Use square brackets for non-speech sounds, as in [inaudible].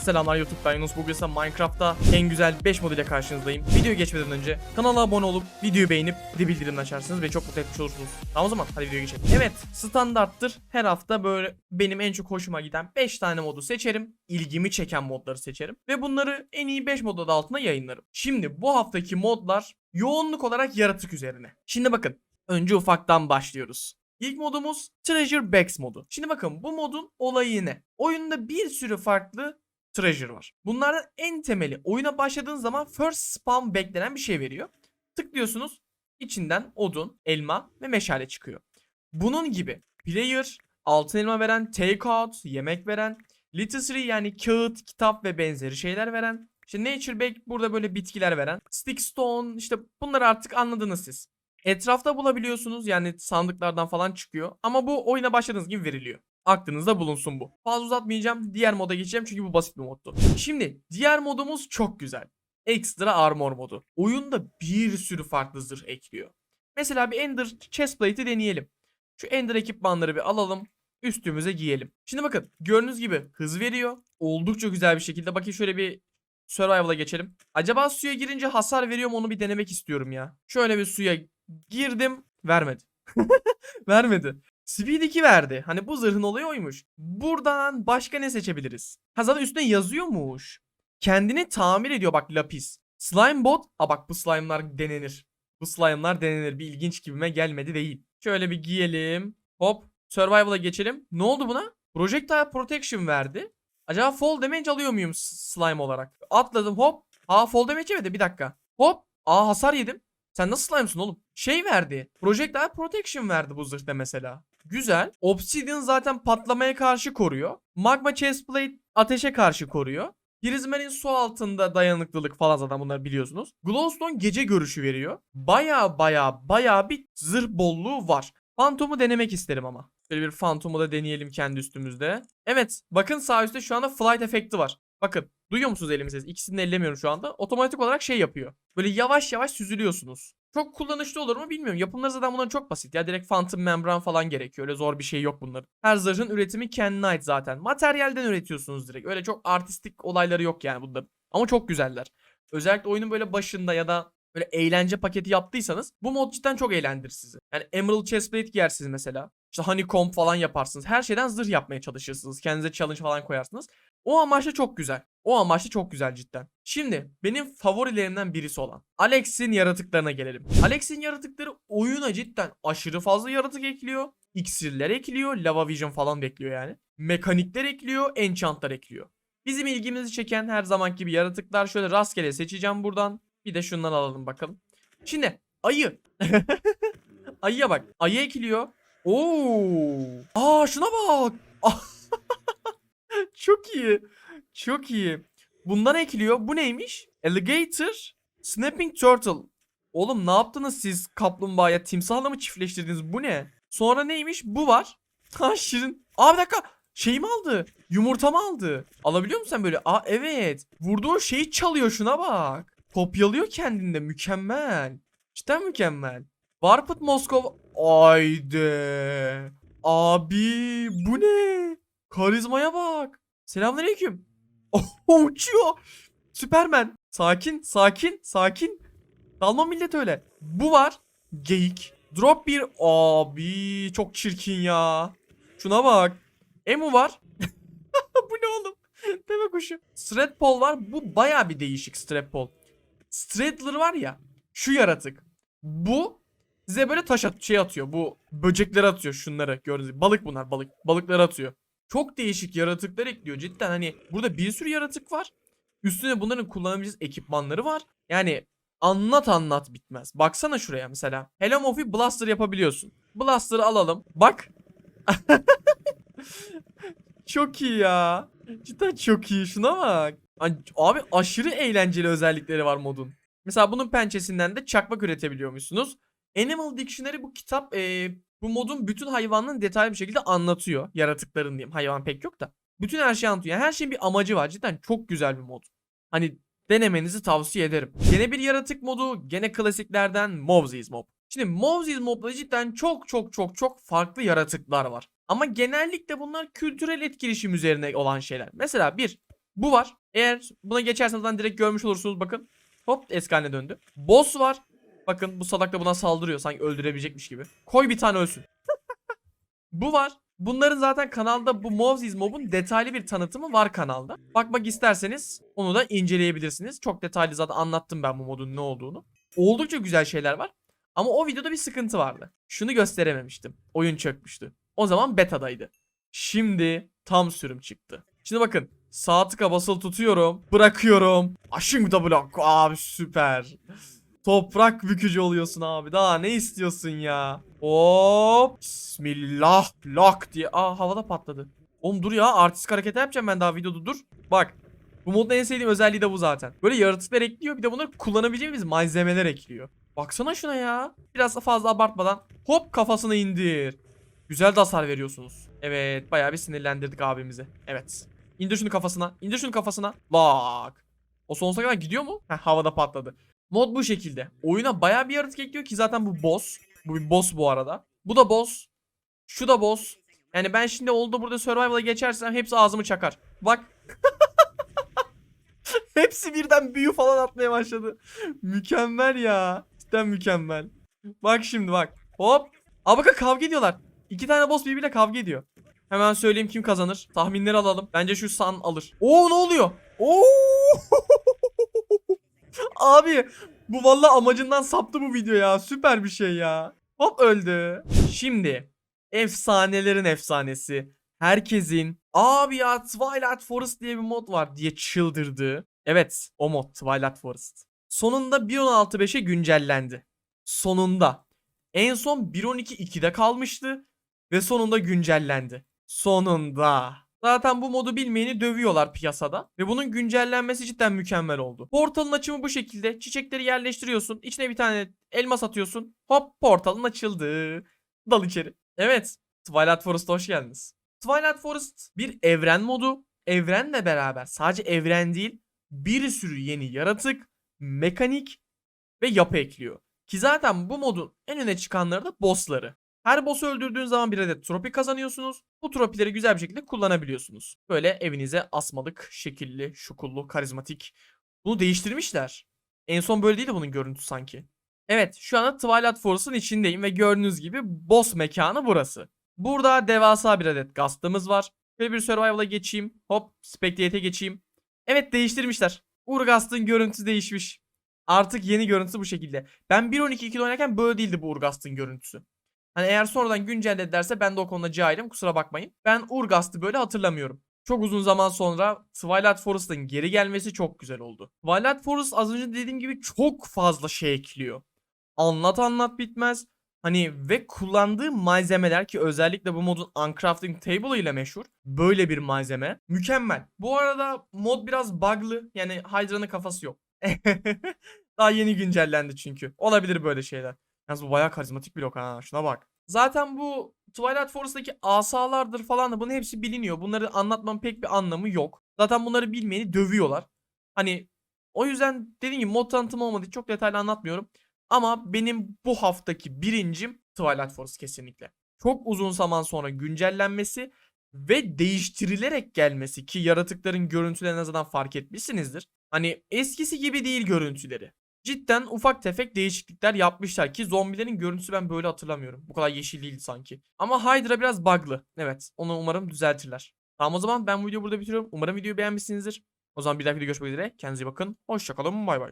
Selamlar YouTube ben Yunus bugün ise Minecraft'ta en güzel 5 mod ile karşınızdayım. Videoya geçmeden önce kanala abone olup videoyu beğenip de bildirimini açarsınız ve çok mutlu etmiş olursunuz. Tamam o zaman hadi videoya geçelim. Evet standarttır her hafta böyle benim en çok hoşuma giden 5 tane modu seçerim. ilgimi çeken modları seçerim. Ve bunları en iyi 5 mod adı altında yayınlarım. Şimdi bu haftaki modlar yoğunluk olarak yaratık üzerine. Şimdi bakın önce ufaktan başlıyoruz. İlk modumuz Treasure Bags modu. Şimdi bakın bu modun olayı ne? Oyunda bir sürü farklı treasure var. Bunlardan en temeli oyuna başladığınız zaman first spawn beklenen bir şey veriyor. Tıklıyorsunuz içinden odun, elma ve meşale çıkıyor. Bunun gibi player, altın elma veren, takeout, yemek veren, literacy yani kağıt, kitap ve benzeri şeyler veren, işte nature bag burada böyle bitkiler veren, stick stone işte bunları artık anladınız siz. Etrafta bulabiliyorsunuz yani sandıklardan falan çıkıyor ama bu oyuna başladığınız gibi veriliyor. Aklınızda bulunsun bu. Fazla uzatmayacağım. Diğer moda geçeceğim çünkü bu basit bir moddu. Şimdi diğer modumuz çok güzel. Extra Armor modu. Oyunda bir sürü farklı zırh ekliyor. Mesela bir Ender Chestplate'i deneyelim. Şu Ender ekipmanları bir alalım. Üstümüze giyelim. Şimdi bakın gördüğünüz gibi hız veriyor. Oldukça güzel bir şekilde. Bakın şöyle bir Survival'a geçelim. Acaba suya girince hasar veriyor mu onu bir denemek istiyorum ya. Şöyle bir suya girdim. Vermedi. [laughs] Vermedi. Speed 2 verdi. Hani bu zırhın olayı oymuş. Buradan başka ne seçebiliriz? Ha zaten üstüne yazıyormuş. Kendini tamir ediyor bak lapis. Slime bot. Aa bak bu slime'lar denenir. Bu slime'lar denenir. Bir ilginç gibime gelmedi değil. Şöyle bir giyelim. Hop. Survival'a geçelim. Ne oldu buna? Projectile protection verdi. Acaba fall damage alıyor muyum slime olarak? Atladım hop. Aa fall damage yemedi bir dakika. Hop. Aa hasar yedim. Sen nasıl slime'sın oğlum? Şey verdi. Projectile protection verdi bu zırhta mesela. Güzel. Obsidian zaten patlamaya karşı koruyor. Magma chestplate ateşe karşı koruyor. Prismarine su altında dayanıklılık falan zaten bunları biliyorsunuz. Glowstone gece görüşü veriyor. Baya baya baya bir zırh bolluğu var. Phantom'u denemek isterim ama. Şöyle bir Phantom'u da deneyelim kendi üstümüzde. Evet bakın sağ üstte şu anda flight efekti var. Bakın duyuyor musunuz elimi ses? İkisini de ellemiyorum şu anda. Otomatik olarak şey yapıyor. Böyle yavaş yavaş süzülüyorsunuz. Çok kullanışlı olur mu bilmiyorum. Yapımları zaten bunların çok basit ya. Direkt phantom membran falan gerekiyor. Öyle zor bir şey yok bunların. Her zırhın üretimi kendine ait zaten. Materyalden üretiyorsunuz direkt. Öyle çok artistik olayları yok yani bunların. Ama çok güzeller. Özellikle oyunun böyle başında ya da böyle eğlence paketi yaptıysanız bu mod cidden çok eğlendirir sizi. Yani Emerald Chestplate giyersiniz mesela. İşte honeycomb falan yaparsınız. Her şeyden zırh yapmaya çalışırsınız. Kendinize challenge falan koyarsınız. O amaçla çok güzel. O amaçla çok güzel cidden. Şimdi benim favorilerimden birisi olan Alex'in yaratıklarına gelelim. Alex'in yaratıkları oyuna cidden aşırı fazla yaratık ekliyor. İksirler ekliyor. Lava Vision falan bekliyor yani. Mekanikler ekliyor. Enchantlar ekliyor. Bizim ilgimizi çeken her zamanki gibi yaratıklar şöyle rastgele seçeceğim buradan. Bir de şundan alalım bakalım. Şimdi ayı. [laughs] Ayıya bak. Ayı ekliyor. Oo. Aa şuna bak. Çok iyi. Çok iyi. Bundan ekliyor. Bu neymiş? Alligator Snapping Turtle. Oğlum ne yaptınız siz kaplumbağaya? Timsahla mı çiftleştirdiniz? Bu ne? Sonra neymiş? Bu var. [laughs] Ha şirin. Aa bir dakika. Şeyimi aldı. Yumurtamı aldı. Alabiliyor musun sen böyle? Aa evet. Vurduğu şeyi çalıyor şuna bak. Kopyalıyor kendinde. Mükemmel. Cidden mükemmel. Warped Moskova. Ayde. Abi bu ne? Karizmaya bak. Selamünaleyküm. [laughs] Oh, uçuyor. Süpermen. Sakin, sakin, sakin. Dalma millet öyle. Bu var. Geyik. Drop bir. Abi çok çirkin ya. Şuna bak. Emu var. [laughs] bu ne oğlum? Deve kuşu. Stradpole var. Bu baya bir değişik Stradpole. Stradler var ya. Şu yaratık. Bu size böyle taş at şey atıyor. Bu böcekleri atıyor şunları gördüğünüz gibi. Balık bunlar balık. Balıkları atıyor. Çok değişik yaratıklar ekliyor cidden hani burada bir sürü yaratık var. Üstüne bunların kullanabileceğiniz ekipmanları var. Yani anlat anlat bitmez. Baksana şuraya mesela. Hello Mofi Blaster yapabiliyorsun. Blaster'ı alalım. Bak. [laughs] çok iyi ya. Cidden çok iyi. Şuna bak. Abi aşırı eğlenceli özellikleri var modun. Mesela bunun pençesinden de çakmak üretebiliyormuşsunuz. Animal Dictionary bu kitap eee, bu modun bütün hayvanların detaylı bir şekilde anlatıyor. Yaratıkların diyeyim. Hayvan pek yok da. Bütün her şeyi anlatıyor. Yani her şeyin bir amacı var. Cidden çok güzel bir mod. Hani denemenizi tavsiye ederim. Gene bir yaratık modu. Gene klasiklerden Mobzies Mob. Şimdi Mobzies Mob'da cidden çok çok çok çok farklı yaratıklar var. Ama genellikle bunlar kültürel etkileşim üzerine olan şeyler. Mesela bir Bu var. Eğer buna geçerseniz zaten direkt görmüş olursunuz bakın. Hop eski haline döndü. Boss var. Bakın bu salak da buna saldırıyor sanki öldürebilecekmiş gibi. Koy bir tane ölsün. bu var. Bunların zaten kanalda bu Moses Mob'un detaylı bir tanıtımı var kanalda. Bakmak isterseniz onu da inceleyebilirsiniz. Çok detaylı zaten anlattım ben bu modun ne olduğunu. Oldukça güzel şeyler var. Ama o videoda bir sıkıntı vardı. Şunu gösterememiştim. Oyun çökmüştü. O zaman betadaydı. Şimdi tam sürüm çıktı. Şimdi bakın. Sağ tıka basılı tutuyorum. Bırakıyorum. Aşın da blok. Abi süper. Toprak bükücü oluyorsun abi. Daha ne istiyorsun ya? Hop. Bismillah. Lak diye. Aa havada patladı. Oğlum dur ya. Artistik hareket yapacağım ben daha videoda dur. Bak. Bu modda en sevdiğim özelliği de bu zaten. Böyle yaratıklar ekliyor. Bir de bunları kullanabileceğimiz malzemeler ekliyor. Baksana şuna ya. Biraz fazla abartmadan. Hop kafasına indir. Güzel de hasar veriyorsunuz. Evet bayağı bir sinirlendirdik abimizi. Evet. İndir şunu kafasına. İndir şunu kafasına. Bak. O sonsuza kadar gidiyor mu? Heh, havada patladı. Mod bu şekilde. Oyuna bayağı bir yaratık ekliyor ki zaten bu boss. Bu bir boss bu arada. Bu da boss. Şu da boss. Yani ben şimdi oldu burada survival'a geçersem hepsi ağzımı çakar. Bak. [laughs] hepsi birden büyü falan atmaya başladı. Mükemmel ya. Cidden mükemmel. Bak şimdi bak. Hop. Aa bakın kavga ediyorlar. İki tane boss birbiriyle kavga ediyor. Hemen söyleyeyim kim kazanır. Tahminleri alalım. Bence şu San alır. Oo ne oluyor? Oo! [laughs] Abi bu valla amacından saptı bu video ya. Süper bir şey ya. Hop öldü. Şimdi efsanelerin efsanesi. Herkesin abi ya Twilight Forest diye bir mod var diye çıldırdığı. Evet o mod Twilight Forest. Sonunda 1.16.5'e güncellendi. Sonunda. En son 1.12.2'de kalmıştı ve sonunda güncellendi. Sonunda. Zaten bu modu bilmeyeni dövüyorlar piyasada. Ve bunun güncellenmesi cidden mükemmel oldu. Portalın açımı bu şekilde. Çiçekleri yerleştiriyorsun. İçine bir tane elmas atıyorsun. Hop portalın açıldı. Dal içeri. Evet. Twilight Forest'a hoş geldiniz. Twilight Forest bir evren modu. Evrenle beraber sadece evren değil bir sürü yeni yaratık, mekanik ve yapı ekliyor. Ki zaten bu modun en öne çıkanları da bossları. Her boss'u öldürdüğün zaman bir adet tropi kazanıyorsunuz. Bu tropileri güzel bir şekilde kullanabiliyorsunuz. Böyle evinize asmalık, şekilli, şukullu, karizmatik. Bunu değiştirmişler. En son böyle değildi bunun görüntüsü sanki. Evet şu anda Twilight Forest'ın içindeyim ve gördüğünüz gibi boss mekanı burası. Burada devasa bir adet gastımız var. Şöyle bir survival'a geçeyim. Hop spectate'e geçeyim. Evet değiştirmişler. Urgast'ın görüntüsü değişmiş. Artık yeni görüntüsü bu şekilde. Ben 1.12.2'de oynarken böyle değildi bu Urgast'ın görüntüsü. Hani eğer sonradan güncelledilerse ben de o konuda cahilim kusura bakmayın. Ben Urgast'ı böyle hatırlamıyorum. Çok uzun zaman sonra Twilight Forest'ın geri gelmesi çok güzel oldu. Twilight Forest az önce dediğim gibi çok fazla şey ekliyor. Anlat anlat bitmez. Hani ve kullandığı malzemeler ki özellikle bu modun Uncrafting Table ile meşhur. Böyle bir malzeme. Mükemmel. Bu arada mod biraz bug'lı. Yani Hydra'nın kafası yok. [laughs] Daha yeni güncellendi çünkü. Olabilir böyle şeyler. Yalnız bu bayağı karizmatik bir blok ha. Şuna bak. Zaten bu Twilight Forest'taki asalardır falan da bunun hepsi biliniyor. Bunları anlatmam pek bir anlamı yok. Zaten bunları bilmeyeni dövüyorlar. Hani o yüzden dediğim gibi mod tanıtımı olmadığı için çok detaylı anlatmıyorum. Ama benim bu haftaki birincim Twilight Forest kesinlikle. Çok uzun zaman sonra güncellenmesi ve değiştirilerek gelmesi ki yaratıkların görüntülerini azından fark etmişsinizdir. Hani eskisi gibi değil görüntüleri. Cidden ufak tefek değişiklikler yapmışlar ki zombilerin görüntüsü ben böyle hatırlamıyorum. Bu kadar yeşil değildi sanki. Ama Hydra biraz bug'lı. Evet onu umarım düzeltirler. Tamam o zaman ben bu videoyu burada bitiriyorum. Umarım videoyu beğenmişsinizdir. O zaman bir dahaki videoda görüşmek üzere. Kendinize iyi bakın. Hoşçakalın. Bay bay.